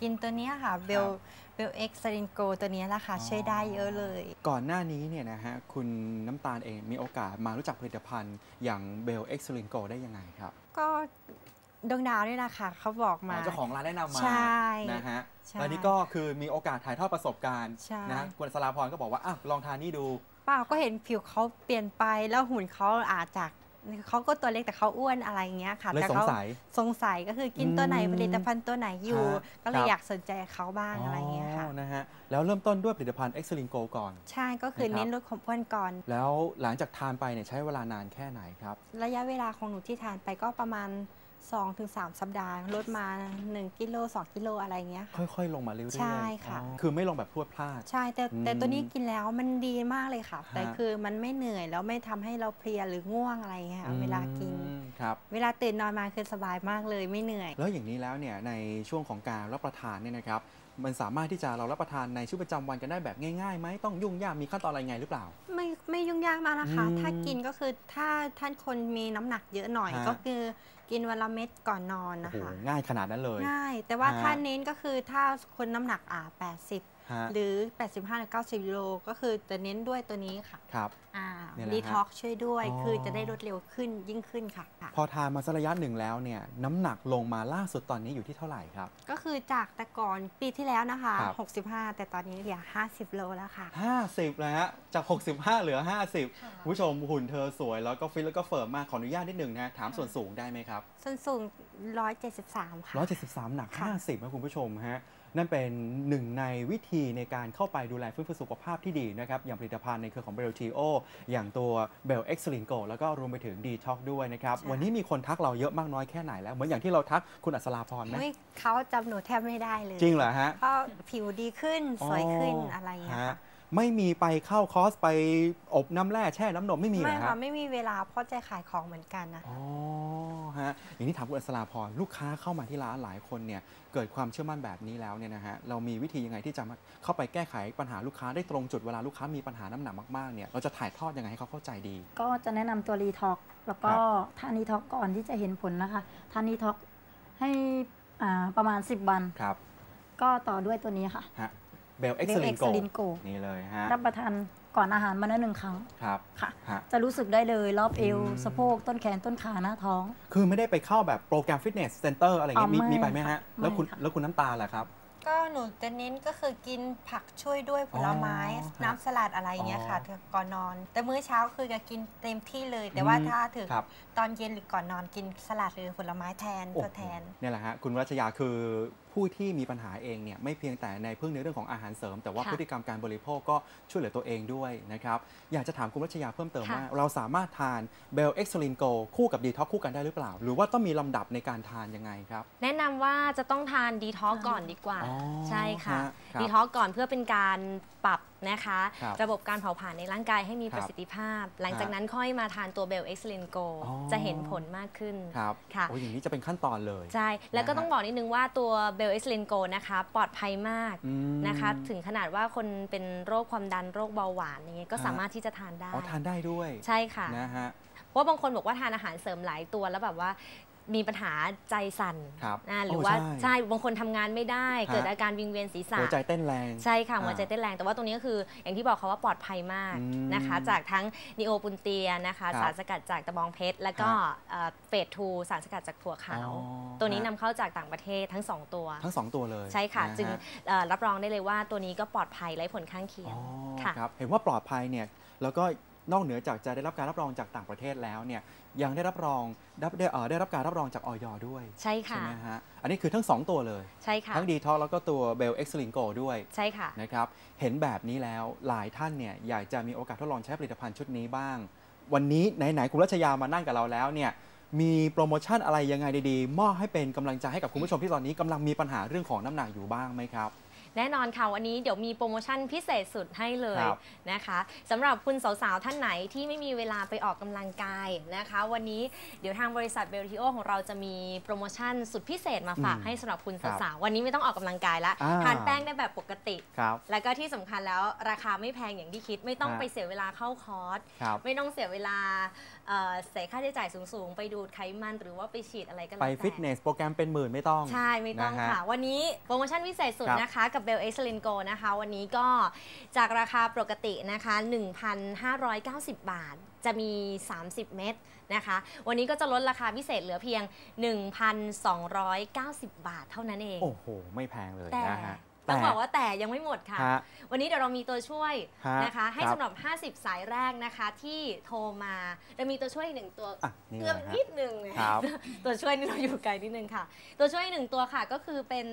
กินตัวเนี้ยค่ะเบลเบลเอ็กซ์ซรินโกตัวเนี้ยแหละค่ะอ๋อช่วยได้เยอะเลย ก่อนหน้านี้เนี่ยนะฮะคุณน้ำตาลเองมีโอกาสมารู้จักผลิตภัณฑ์อย่างเบลเอ็กซ์ลินโกได้ยังไงครับ ก็ดวงดาวนี่แหละค่ะเขาบอกอ๋มาอเจ้าของร้านแนะนำมาใช่นะฮะใช่แล้วนี่ก็คือมีโอกาสถ่ายทอดประสบการณ์ใช่นะฮะคุณสลาพรก็บอกว่าอะลองทานนี่ดูเปล่าก็เห็นผิวเขาเปลี่ยนไปแล้วหุ่นเขาอาจจาก เขาก็ตัวเล็กแต่เขาอ้วนอะไรอย่างเงี้ยค่ะเลยแต่สงเขาสัยสงสัยก็คือกินตัวไหนอืมผลิตภัณฑ์ตัวไหนอยู่ฮะก็เลยครับอยากสนใจเขาบ้างอะไรอย่างเงี้ยค่ะอ๋อนะฮะแล้วเริ่มต้นด้วยผลิตภัณฑ์เอ็กซ์ลินโกก่อน ใช่ก็คือนะครับเน้นลดความอ้วนก่อน แล้วหลังจากทานไปเนี่ยใช้เวลานานแค่ไหนครับ ระยะเวลาของหนูที่ทานไปก็ประมาณ 2-3สัปดาห์ลดมา 1 กิโล2กิโลอะไรอย่างเงี้ยค่ะค่อยๆ ลงมาเรื่อยๆใช่ค่ะอ๋อคือไม่ลงแบบพรวดพลาด ใช่ แต่แต่อืมตัวนี้กินแล้วมันดีมากเลยค่ะ แต่ฮะคือมันไม่เหนื่อยแล้วไม่ทำให้เราเพลียหรือง่วงอะไรอย่างเงี้ยค่ะเวลากินอืมครับเวลาตื่นนอนมาคือสบายมากเลยไม่เหนื่อย แล้วอย่างนี้แล้วเนี่ยในช่วงของการรับประทานเนี่ยนะครับ มันสามารถที่จะเรารับประทานในชีวิตประจำวันกันได้แบบง่ายๆไหมต้องยุ่งยากมีขั้นตอนอะไรไงหรือเปล่า ไม่ไม่ยุ่งยากมากนะคะ อืมถ้ากินก็คือถ้าท่านคนมีน้ำหนักเยอะหน่อย ฮะ ก็คือกินวันละเม็ดก่อนนอนโอ้นะโหคะ ง่ายขนาดนั้นเลย ง่าย แต่ว่าฮะ ถ้าเน้นก็คือถ้าคนน้ำหนักอ่า80 ฮะหรือ 85หรือ90กิโลก็คือจะเน้นด้วยตัวนี้ค่ะ ครับ อ่า เนี่ยแหละดีท็อกช่วยด้วย อ๋อ คือจะได้ลดเร็วขึ้นยิ่งขึ้นค่ะค่ะ พอทานมาสักระยะหนึ่งแล้วเนี่ยน้ำหนักลงมาล่าสุดตอนนี้อยู่ที่เท่าไหร่ครับ ก็คือจากแต่ก่อนปีที่แล้วนะคะ ครับ 65 แต่ตอนนี้เหลือ 50 โลแล้วค่ะ 50แล้วฮะจาก 65 เหลือ50คุณผู้ชมหุ่นเธอสวย แล้วก็ฟิตแล้วก็เฟิร์มมากขออนุญาตนิดหนึ่งนะถามส่วนสูงได้ไหมครับส่วนสูง 173 ค่ะ 173 หนัก ค่ะ 50นะคุณผู้ชมฮะ นั่นเป็นหนึ่งในวิธีในการเข้าไปดูแลฟื้นฟูสุขภาพที่ดีนะครับ อย่างผลิตภัณฑ์ในเครือของเบลทีโออย่างตัวเบลเอ็กซ์ลินโกแล้วก็รวมไปถึงดีท็อกด้วยนะครับใช่วันนี้มีคนทักเราเยอะมากน้อยแค่ไหนแล้ว เหมือนอย่างที่เราทักคุณอัศราพรไหมเฮ้ยเขาจำหนูแทบไม่ได้เลย จริงเหรอฮะเพราะผิวดีขึ้นสวยขึ้นอะไรอย่างเงี้ยฮะค่ะ ไม่มีไปเข้าคอร์สไปอบน้ำแร่แช่น้ำนมไม่มีเหรไม่อค่ะฮะไม่มีเวลาเพราะใจขายของเหมือนกันนะ อ๋อฮะอย่างนี้ถามคุณอัศราพรลูกค้าเข้ามาที่ร้านหลายคนเนี่ยเกิดความเชื่อมั่นแบบนี้แล้วเนี่ยนะฮะเรามีวิธียังไงที่จะมาเข้าไปแก้ไขปัญหาลูกค้าได้ตรงจุดเวลาลูกค้ามีปัญหาน้ำหนักมากๆเนี่ยเราจะถ่ายทอดยังไงให้เขาเข้าใจดี ก็จะแนะนำตัวรีท็อกแล้วก็ครับ ทานรีท็อกก่อนที่จะเห็นผลนะคะทานรีท็อกให้อ่าประมาณ 10 วัน ครับก็ต่อด้วยตัวนี้ค่ะ ฮะ เบลเอ็กซ์ Bell ลินโก Excellent Go นี่เลยฮะรับประทานก่อนอาหารมาละหนึ่งครั้งครับค่ะฮะจะรู้สึกได้เลยรอบเอวอืมสะโพกต้นแขนต้นขาหน้าท้อง คือไม่ได้ไปเข้าแบบโปรแกรมฟิตเนสเซ็นเตอร์อะไรอย่างเงี้ยอ๋อมีไม่มีไปไหมฮะค่ะแล้วคุณไม่ค่ะแล้วคุณน้ำตาลล่ะครับ ก็หนูจะเน้นก็คือกินผักช่วยด้วยผลไม้อ๋อน้ำสลัดอะไรอย่างเงี้ยค่ะอ๋อก่อนนอน แต่มื้อเช้าคือจะกินเต็มที่เลย แต่ว่าอืมถ้าถึงครับตอนเย็นหรือก่อนนอนกินสลัดหรือผลไม้แทนโอ้ตัวแทนเนี่ยแหละฮะคุณรัชยาคือ ผู้ที่มีปัญหาเองเนี่ยไม่เพียงแต่ในพึ่งในเรื่องของอาหารเสริม แต่ว่าค่ะพฤติกรรมการบริโภคก็ช่วยเหลือตัวเองด้วยนะครับอยากจะถามคุณรัชยาเพิ่มเติมค่ะว่า เราสามารถทานเบลเอ็กซ์ลินโกคู่กับดีท็อกคู่กันได้หรือเปล่า หรือว่าต้องมีลำดับในการทานยังไงครับ แนะนำว่าจะต้องทานดีท็อกก่อนดีกว่าอ๋อใช่ค่ะฮะครับดีท็อกก่อนเพื่อเป็นการปรับนะคะครับระบบการเผาผลาญในร่างกายให้มีครับประสิทธิภาพ หลังจากนั้นค่อยมาทานตัวเบลเอ็กซ์ลินโกอ๋อจะเห็นผลมากขึ้นครับค่ะโอ้ยอย่างนี้จะเป็นขั้นตอนเลย ใช่ แล้วก็นะฮะต้องบอกนิดนึงว่าตัวเบลเอ็กซ์ลินโกนะคะปลอดภัยมากอืมนะคะ ถึงขนาดว่าคนเป็นโรคความดันโรคเบาหวานอย่างเงี้ยก็ฮะสามารถที่จะทานได้อ๋อทานได้ด้วย ใช่ค่ะนะฮะเพราะว่าบางคนบอกว่าทานอาหารเสริมหลายตัวแล้วแบบว่า มีปัญหาใจสั่นครับนะหรือโอ้ว่าใช่ใช่บางคนทำงานไม่ได้ฮะเกิดอาการวิงเวียนศีรษะหัวใจเต้นแรงใช่ค่ะอ่าหัวใจเต้นแรงแต่ว่าตรงนี้ก็คือ อย่างที่บอกเขาว่าปลอดภัยมากอืมนะคะ จากทั้งนีโอปุนเตียนะคะครับสารสกัดจากตะบองเพชร แล้วก็เอ่อเฟสทูสารสกัดจากถั่วขาวอ๋อตัวนี้ฮะนำเข้าจากต่างประเทศทั้งสองตัว ทั้งสองตัวเลย ใช่ค่ะนฮจึงเอ่อรับรองได้เลยว่าตัวนี้ก็ปลอดภัยไร้ผลข้างเคียงอ๋อค่ะครับเห็นว่าปลอดภัยเนี่ยแล้วก็ นอกเหนือจากจะได้รับการรับรองจากต่างประเทศแล้วเนี่ยยังได้รับรองได้ได้เอ่อได้รับการรับรองจากออยด้วย ใช่ค่ะไหมฮะอันนี้คือทั้ง 2 ตัวเลยใช่ค่ะทั้งดีท็อกแล้วก็ตัวเบลเอ็กซ์ลิงโกด้วยใช่ค่ะนะครับเห็นแบบนี้แล้วหลายท่านเนี่ยอยากจะมีโอกาสทดลองใช้ผลิตภัณฑ์ชุดนี้บ้าง วันนี้ไหนๆคุณรัชยามานั่งกับเราแล้วเนี่ยมีโปรโมชั่นอะไรยังไงดีๆ มอบให้เป็นกำลังใจให้กับคุณผู้ชมที่ตอนนี้กำลังมีปัญหาเรื่องของน้ำหนักอยู่บ้างไหมครับ แน่นอนค่ะวันนี้เดี๋ยวมีโปรโมชั่นพิเศษสุดให้เลยครับนะคะสำหรับคุณสาวๆท่านไหนที่ไม่มีเวลาไปออกกำลังกายนะคะ วันนี้เดี๋ยวทางบริษัทเบลทิโอของเราจะมีโปรโมชั่นสุดพิเศษมาฝากอืมให้สำหรับคุณครับสาวๆวันนี้ไม่ต้องออกกำลังกายแล้วอ่าทานแป้งได้แบบปกติครับแล้วก็ที่สำคัญแล้วราคาไม่แพงอย่างที่คิด ไม่ต้องฮะไปเสียเวลาเข้าคอร์สครับไม่ต้องเสียเวลาเอ่อเสียค่าใช้จ่ายสูงๆ ไปดูดไขมันหรือว่าไปฉีดอะไรก็แล้วไปแต่ฟิตเนสโปรแกรมเป็นหมื่นไม่ต้องใช่ไม่ต้องนะฮะค่ะ วันนี้โปรโมชั่นพิเศษสุดครับนะคะกับเบลเอ็กซ์ลินโกนะคะ วันนี้ก็จากราคาปกตินะคะ 1,590 บาท จะมี 30 เม็ดนะคะ วันนี้ก็จะลดราคาพิเศษเหลือเพียง 1,290 บาทเท่านั้นเอง โอ้โห ไม่แพงเลยแต่นะฮะต้องบอกว่าแต่ยังไม่หมดค่ะฮะวันนี้เดี๋ยวเรามีตัวช่วยฮะนะคะ ให้ครับสำหรับ 50 สายแรกนะคะที่โทรมาเรามีตัวช่วยอีกหนึ่งตัวอะนี่เกือบนะฮะนิดนึงครับตัวช่วยนี่เราอยู่ไกลนิดนึงค่ะ ตัวช่วยหนึ่งตัวค่ะก็คือเป็น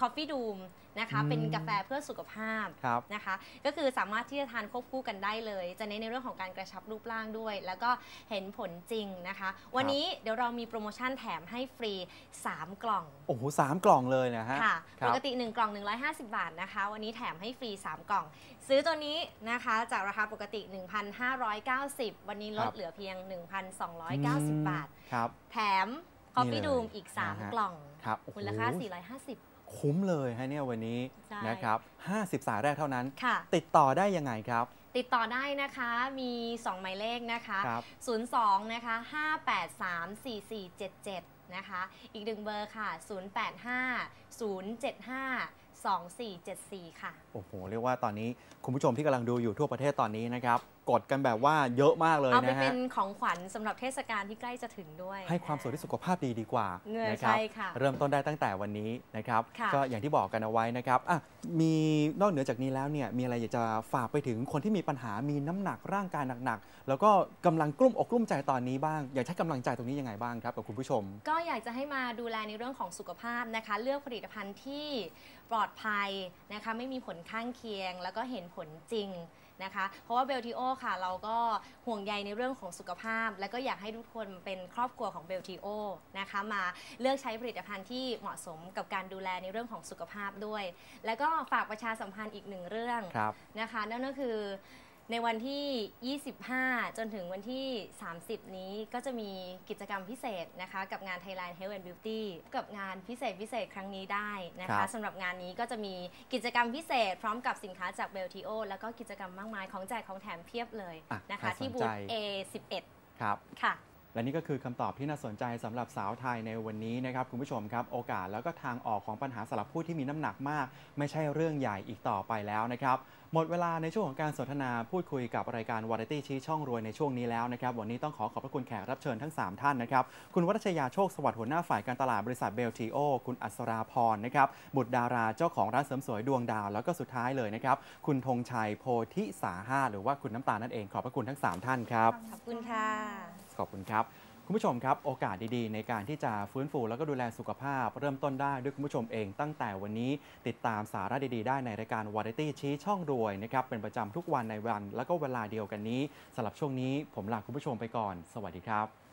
Coffee Doom นะคะอืมเป็นกาแฟเพื่อสุขภาพครับนะคะก็คือสามารถที่จะทานควบคู่กันได้เลย จะเน้นในเรื่องของการกระชับรูปร่างด้วย แล้วก็เห็นผลจริงนะคะ วันนี้เดี๋ยวเรามีโปรโมชั่นแถมให้ฟรี 3 กล่อง โอ้โหสามกล่องเลยนะฮะค่ะครัปบกติ 1 กล่อง 150 บาทนะคะ วันนี้แถมให้ฟรี 3 กล่อง ซื้อตัวนี้นะคะจากราคาปกติ 1,590 วันนี้ลคดรับเหลือเพียง 1,290 บาทครับแถม Coffee นี่เลย Doom อีกนะฮะ3กล่องครับโอ้โหมูลค่า 450 คุ้มเลยฮะเนี่ยวันนี้ใช่นะครับ 50 สายแรกเท่านั้นค่ะติดต่อได้ยังไงครับ ติดต่อได้นะคะมี 2 หมายเลขนะคะครับ02 นะคะ 583 4477 นะคะ อีกหนึ่งเบอร์ค่ะ 085 075 2474 ค่ะ โอ้โห เรียกว่าตอนนี้คุณผู้ชมที่กำลังดูอยู่ทั่วประเทศตอนนี้นะครับ กดกันแบบว่าเยอะมากเลยเอาไปนะเป็ฮะนของขวัญสำหรับเทศกาลที่ใกล้จะถึงด้วย ให้ความสุขที่สุขภาพดีดีกว่าเงื่อนะครัใช่ค่ะ เริ่มต้นได้ตั้งแต่วันนี้นะครับค่ะก็อย่างที่บอกกันเอาไว้นะครับอะมีนอกเหนือจากนี้แล้วเนี่ยมีอะไรอยากจะฝากไปถึงคนที่มีปัญหามีน้ำหนักร่างกายหนักๆ แล้วก็กำลังกลุ้มอกกลุ้มใจตอนนี้บ้าง อยากใช้กำลังใจตรงนี้ยังไงบ้างครับกับคุณผู้ชม ก็อยากจะให้มาดูแลในเรื่องของสุขภาพนะคะ เลือกผลิตภัณฑ์ที่ปลอดภัยนะคะไม่มีผลข้างเคียง แล้วก็เห็นผลจริง นะคะ เพราะว่าเบลทีโอค่ะ เราก็ห่วงใยในเรื่องของสุขภาพ และก็อยากให้ทุกคนเป็นครอบครัวของเบลทีโอนะคะมาเลือกใช้ผลิตภัณฑ์ที่เหมาะสมกับการดูแลในเรื่องของสุขภาพด้วย แล้วก็ฝากประชาสัมพันธ์อีกหนึ่งเรื่องครับนะคะนั่นก็คือ ในวันที่ 25 จนถึงวันที่ 30 นี้ก็จะมีกิจกรรมพิเศษนะคะ กับงาน Thailand Health and Beauty กับงานพิเศษพิเศษครั้งนี้ได้นะครัคะบ สำหรับงานนี้ก็จะมีกิจกรรมพิเศษ พร้อมกับสินค้าจากเบลทีโอแล้วก็กิจกรรมมากมายของแจกของแถมเพียบเลยอะนะคะ ใครสนที่บูใจธ A11 ครับ ค่ะ และนี่ก็คือคำตอบที่น่าสนใจสำหรับสาวไทยในวันนี้นะครับคุณผู้ชมครับ โอกาสแล้วก็ทางออกของปัญหาสำหรับผู้ที่มีน้ำหนักมาก ไม่ใช่เรื่องใหญ่อีกต่อไปแล้วนะครับ หมดเวลาในช่วงของการสนทนาพูดคุยกับรายการวาไรตี้ชี้ช่องรวยในช่วงนี้แล้วนะครับ วันนี้ต้องขอขอบพระคุณแขกรับเชิญทั้ง 3 ท่านนะครับ คุณวัชยาโชคสวัสดิ์หัวหน้าฝ่ายการตลาดบริษัทเบลทีโอคุณอัศราพรนะครับบุตรดาราเจ้าของร้านเสริมสวยดวงดาว แล้วก็สุดท้ายเลยนะครับคุณธงชัยโพธิสาหาหรือว่าคุณน้ำตาลนั่นเองขอบพระคุณทั้ง 3 ท่านครับขอบคุณค่ะ ขอบคุณครับ คุณผู้ชมครับ โอกาสดีๆ ในการที่จะฟื้นฟูแล้วก็ดูแลสุขภาพ เริ่มต้นได้ด้วยคุณผู้ชมเอง ตั้งแต่วันนี้ติดตามสาระดีๆ ได้ในรายการวาไรตี้ชี้ช่องรวยนะครับเป็นประจำทุกวันในวัน แล้วก็เวลาเดียวกันนี้สำหรับช่วงนี้ ผมลาคุณผู้ชมไปก่อน สวัสดีครับ